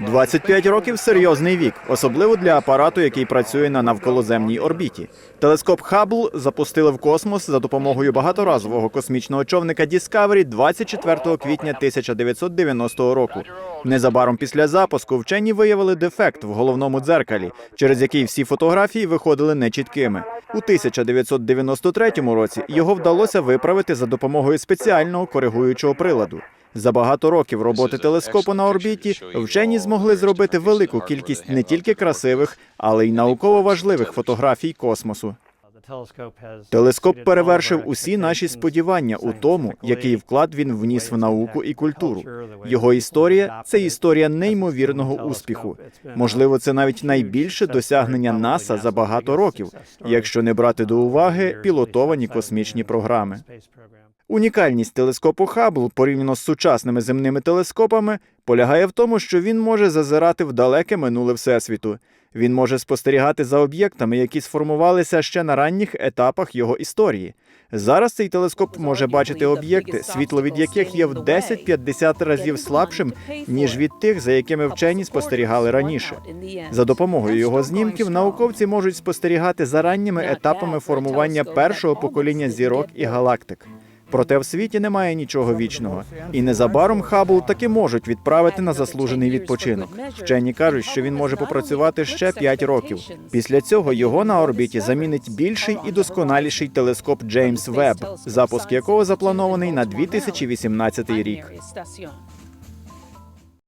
25 років серйозний вік, особливо для апарату, який працює на навколоземній орбіті. Телескоп Хаббл запустили в космос за допомогою багаторазового космічного човника Discovery 24 квітня 1990 року. Незабаром після запуску вчені виявили дефект в головному дзеркалі, через який всі фотографії виходили нечіткими. У 1993 році його вдалося виправити за допомогою спеціального коригуючого приладу. За багато років роботи телескопу на орбіті вчені змогли зробити велику кількість не тільки красивих, але й науково важливих фотографій космосу. Телескоп перевершив усі наші сподівання у тому, який вклад він вніс в науку і культуру. Його історія це історія неймовірного успіху. Можливо, це навіть найбільше досягнення НАСА за багато років, якщо не брати до уваги пілотовані космічні програми. Унікальність телескопу Хаббл порівняно з сучасними земними телескопами полягає в тому, що він може зазирати в далеке минуле всесвіту. Він може спостерігати за об'єктами, які сформувалися ще на ранніх етапах його історії. Зараз цей телескоп може бачити об'єкти, світло від яких є в 10-50 разів слабшим, ніж від тих, за якими вчені спостерігали раніше. За допомогою його знімків науковці можуть спостерігати за ранніми етапами формування першого покоління зірок і галактик. Проте в світі немає нічого вічного, і незабаром Хаббл таки можуть відправити на заслужений відпочинок. Вчені кажуть, що він може попрацювати ще 5 років. Після цього його на орбіті замінить більший і досконаліший телескоп Джеймс Веб, запуск якого запланований на 2018 рік.